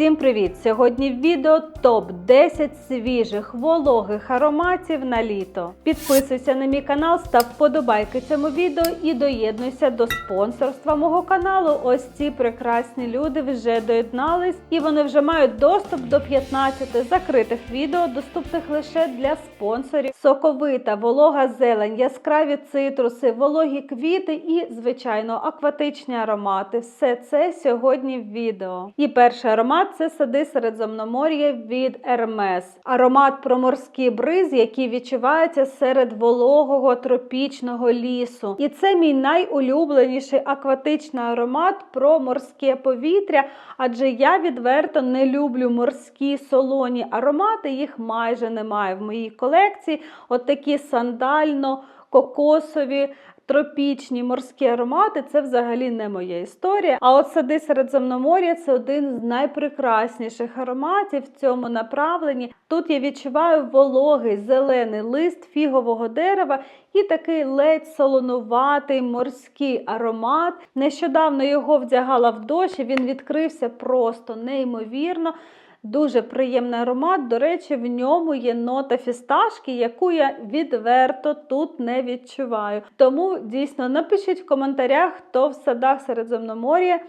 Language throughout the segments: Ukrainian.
Всім привіт! Сьогодні в відео топ 10 свіжих вологих ароматів на літо. Підписуйся на мій канал, став вподобайки цьому відео і доєднуйся до спонсорства мого каналу. Ось ці прекрасні люди вже доєднались і вони вже мають доступ до 15 закритих відео, доступних лише для спонсорів. Соковита, волога зелень, яскраві цитруси, вологі квіти і, звичайно, акватичні аромати. Все це сьогодні в відео. І перший аромат це сади Середземномор'я від Hermes. Аромат про морський бриз, який відчувається серед вологого тропічного лісу. І це мій найулюбленіший акватичний аромат про морське повітря, адже я відверто не люблю морські солоні аромати, їх майже немає в моїй колекції. От такі сандально. Кокосові тропічні морські аромати це взагалі не моя історія. А от сади Середземномор'я це один з найпрекрасніших ароматів в цьому направленні. Тут я відчуваю вологий зелений лист фігового дерева і такий ледь солонуватий морський аромат. Нещодавно його вдягала в дощ, він відкрився просто неймовірно. Дуже приємний аромат. До речі, в ньому є нота фісташки, яку я відверто тут не відчуваю. Тому дійсно напишіть в коментарях, хто в садах Середземномор'я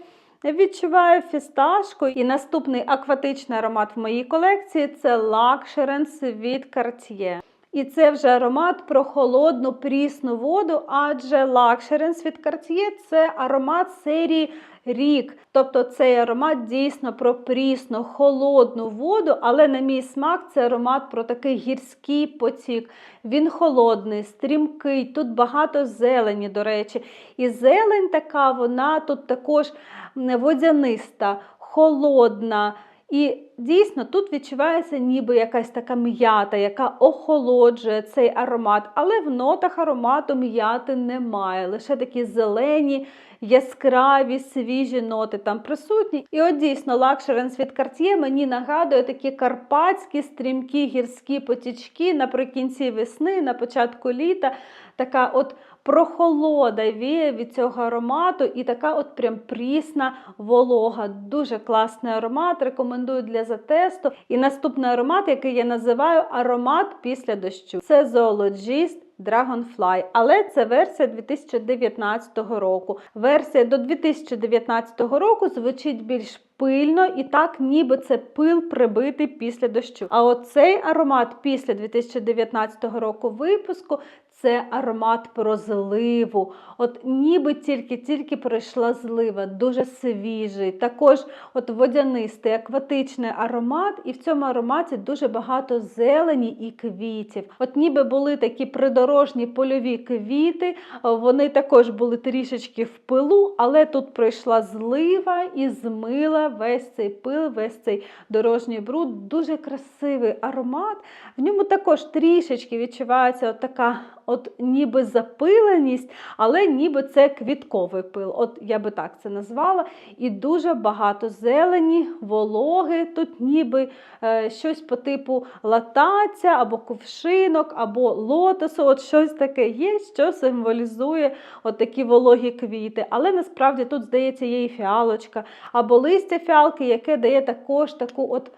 відчуває фісташку. І наступний акватичний аромат в моїй колекції це Luxuriance від Cartier. І це вже аромат про холодну прісну воду, адже Luxuriance від Cartier – це аромат серії рік. Тобто цей аромат дійсно про прісну, холодну воду, але на мій смак це аромат про такий гірський потік. Він холодний, стрімкий, тут багато зелені, до речі. І зелень така, вона тут також водяниста, холодна. І дійсно тут відчувається ніби якась така м'ята, яка охолоджує цей аромат, але в нотах аромату м'яти немає. Лише такі зелені, яскраві, свіжі ноти там присутні. І от дійсно Luxuriance від Cartier мені нагадує такі карпатські стрімкі гірські потічки наприкінці весни, на початку літа. Така от прохолода віє від цього аромату, і така от прям прісна волога. Дуже класний аромат. Рекомендую для затесту. І наступний аромат, який я називаю аромат після дощу. Це Zoologist Dragonfly, але це версія 2019 року. Версія до 2019 року звучить більш пильно і так, ніби це пил прибитий після дощу. А оцей аромат після 2019 року випуску це аромат про зливу. От ніби тільки-тільки пройшла злива, дуже свіжий. Також от водянистий, акватичний аромат, і в цьому ароматі дуже багато зелені і квітів. От ніби були такі придорожні польові квіти, вони також були трішечки в пилу, але тут пройшла злива і змила весь цей пил, весь цей дорожній бруд. Дуже красивий аромат. В ньому також трішечки відчувається от така от ніби запиленість, але ніби це квітковий пил. От я би так це назвала. І дуже багато зелені, вологи, тут ніби е, щось по типу латаця, або кувшинок, або лотосу. От щось таке є, що символізує от такі вологі квіти. Але насправді тут, здається, є і фіалочка, або листя фіалки, яке дає також таку от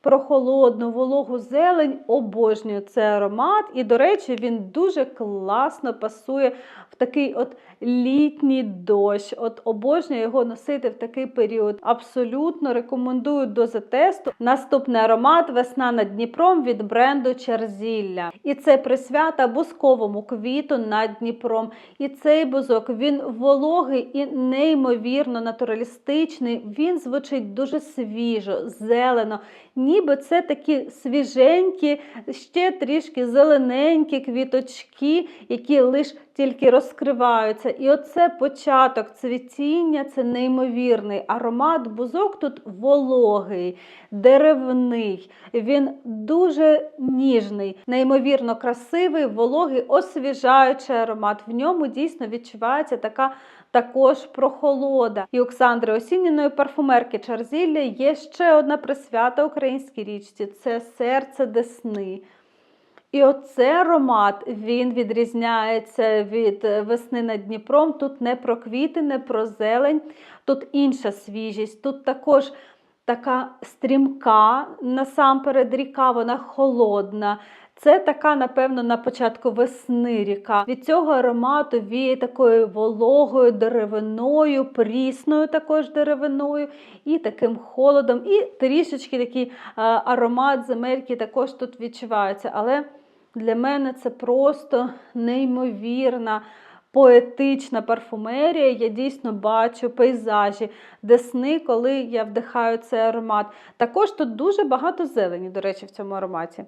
прохолодну, вологу зелень, обожнюю цей аромат. І, до речі, він дуже класно пасує в такий от літній дощ. От обожнюю його носити в такий період. Абсолютно рекомендую до затесту. Наступний аромат Весна над Дніпром від бренду Черзілля. І це присвята бузковому квіту над Дніпром. І цей бузок він вологий і неймовірно натуралістичний. Він звучить дуже свіжо, зелено. Ніби це такі свіженькі, ще трішки зелененькі квіточки, які лише тільки розкриваються. І оце початок цвітіння, це неймовірний аромат. Бузок тут вологий, деревний, він дуже ніжний, неймовірно красивий, вологий, освіжаючий аромат. В ньому дійсно відчувається така. Також прохолода. І Оксандри Осінніної парфумерки Чарзілля є ще одна присвята українській річці це серце Десни. І оцей аромат він відрізняється від весни над Дніпром. Тут не про квіти, не про зелень, тут інша свіжість, тут також така стрімка, насамперед ріка, вона холодна. Це така, напевно, на початку весни ріка. Від цього аромату віє такою вологою деревиною, прісною також деревиною, і таким холодом, і трішечки такий аромат земельки також тут відчувається. Але для мене це просто неймовірна. Поетична парфумерія, я дійсно бачу пейзажі, десни, коли я вдихаю цей аромат. Також тут дуже багато зелені, до речі, в цьому ароматі.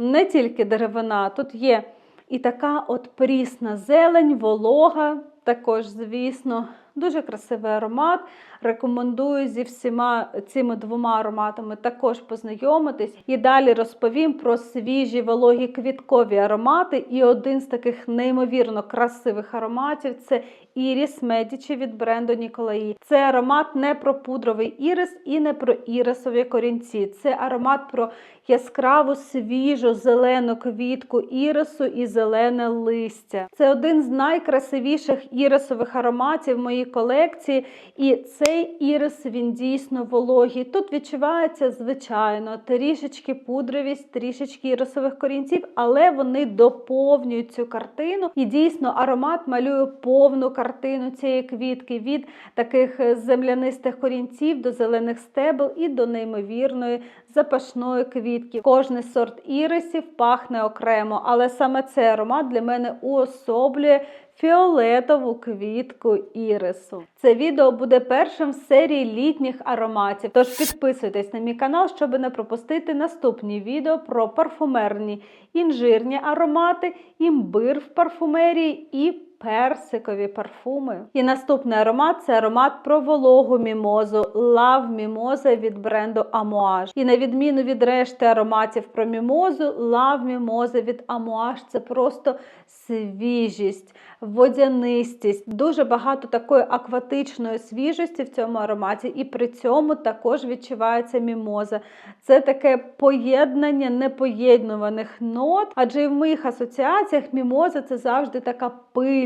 Не тільки деревина, тут є і така от прісна зелень, волога, також, звісно, дуже красивий аромат. Рекомендую зі всіма цими двома ароматами також познайомитись. І далі розповім про свіжі вологі квіткові аромати. І один з таких неймовірно красивих ароматів це Іріс Медічі від бренду Ніколаї. Це аромат не про пудровий ірис і не про ірисові корінці. Це аромат про яскраву, свіжу, зелену квітку ірису і зелене листя. Це один з найкрасивіших ірисових ароматів в моїй колекції. І цей ірис він дійсно вологий. Тут відчувається, звичайно, трішечки пудровість, трішечки ірисових корінців, але вони доповнюють цю картину. І дійсно аромат малює повну картину цієї квітки від таких землянистих корінців до зелених стебел і до неймовірної запашної квітки. Кожний сорт ірисів пахне окремо, але саме цей аромат для мене уособлює фіолетову квітку ірису. Це відео буде першим в серії літніх ароматів. Тож підписуйтесь на мій канал, щоб не пропустити наступні відео про парфумерні інжирні аромати, імбир в парфумерії і персикові парфуми. І наступний аромат це аромат про вологу мімозу Love Mimosa від бренду Amouage. І на відміну від решти ароматів про мімозу, Love Mimosa від Amouage це просто свіжість, водянистість, дуже багато такої акватичної свіжості в цьому ароматі, і при цьому також відчувається мімоза. Це таке поєднання непоєднуваних нот, адже і в моїх асоціаціях мімоза це завжди така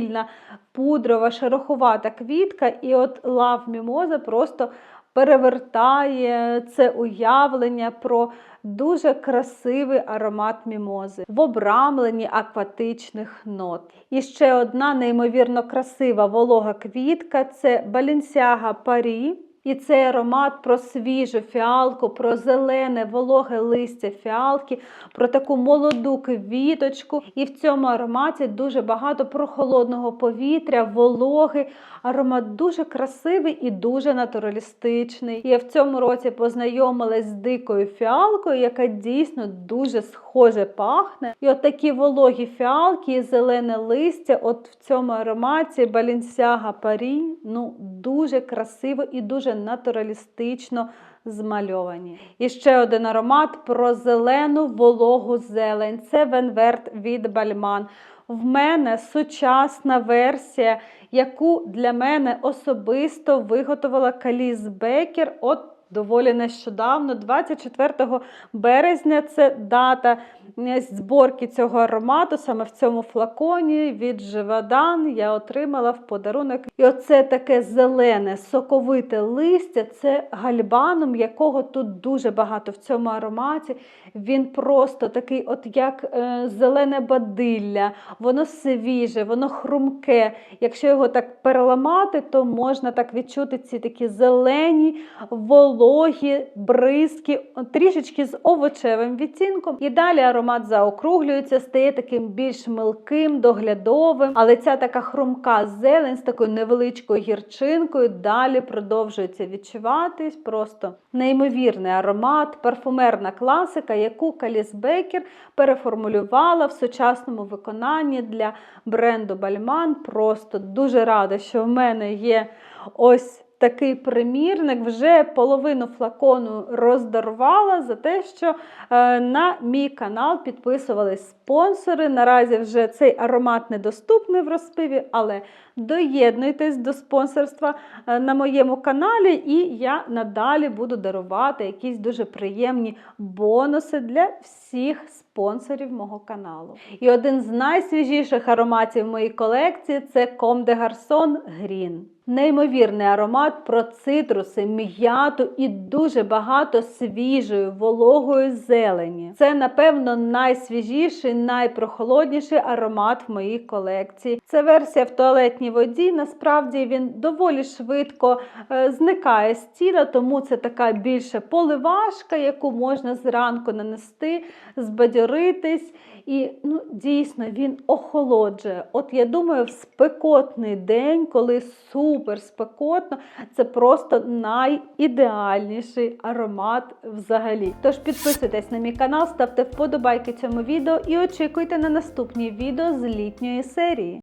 пильна, пудрова, шероховата квітка, і от лав мімоза просто перевертає це уявлення про дуже красивий аромат мімози в обрамленні акватичних нот. І ще одна неймовірно красива волога квітка це Balenciaga Парі. І цей аромат про свіжу фіалку, про зелене вологе листя фіалки, про таку молоду квіточку. І в цьому ароматі дуже багато прохолодного повітря, вологи. Аромат дуже красивий і дуже натуралістичний. Я в цьому році познайомилась з дикою фіалкою, яка дійсно дуже схоже пахне. І от такі вологі фіалки і зелене листя, от в цьому ароматі Balenciaga Парі, ну дуже красиво і дуже натуралістично змальовані. І ще один аромат про зелену вологу зелень. Це Венверт від Бальман. В мене сучасна версія, яку для мене особисто виготовила Каліс Бекер. От доволі нещодавно, 24 березня, це дата зборки цього аромату, саме в цьому флаконі від Живадан я отримала в подарунок. І оце таке зелене, соковите листя, це гальбаном, якого тут дуже багато в цьому ароматі. Він просто такий, от як е, зелене бадилля, воно свіже, воно хрумке. Якщо його так переламати, то можна так відчути ці такі зелені, вологі, бризки, трішечки з овочевим відтінком. І далі аромат заокруглюється, стає таким більш милким, доглядовим. Але ця така хрумка зелень з такою невеличкою гірчинкою далі продовжується відчуватись. Просто неймовірний аромат, парфумерна класика, яку Каліс Бекер переформулювала в сучасному виконанні для бренду Бальман. Просто дуже рада, що в мене є ось такий примірник, вже половину флакону роздарувала за те, що е, на мій канал підписувались спонсори. Наразі вже цей аромат недоступний в розпиві, але доєднуйтесь до спонсорства е, на моєму каналі, і я надалі буду дарувати якісь дуже приємні бонуси для всіх спонсорів мого каналу. І один з найсвіжіших ароматів моєї колекції це Comme de Garçon Green. Неймовірний аромат про цитруси, м'яту і дуже багато свіжої вологої зелені. Це, напевно, найсвіжіший, найпрохолодніший аромат в моїй колекції. Це версія в туалетній воді. Насправді він доволі швидко е, зникає з тіла, тому це така більше поливашка, яку можна зранку нанести, збадьоритись. І ну, дійсно він охолоджує. От я думаю, в спекотний день, коли супер спекотно, це просто найідеальніший аромат взагалі. Тож підписуйтесь на мій канал, ставте вподобайки цьому відео і очікуйте на наступні відео з літньої серії.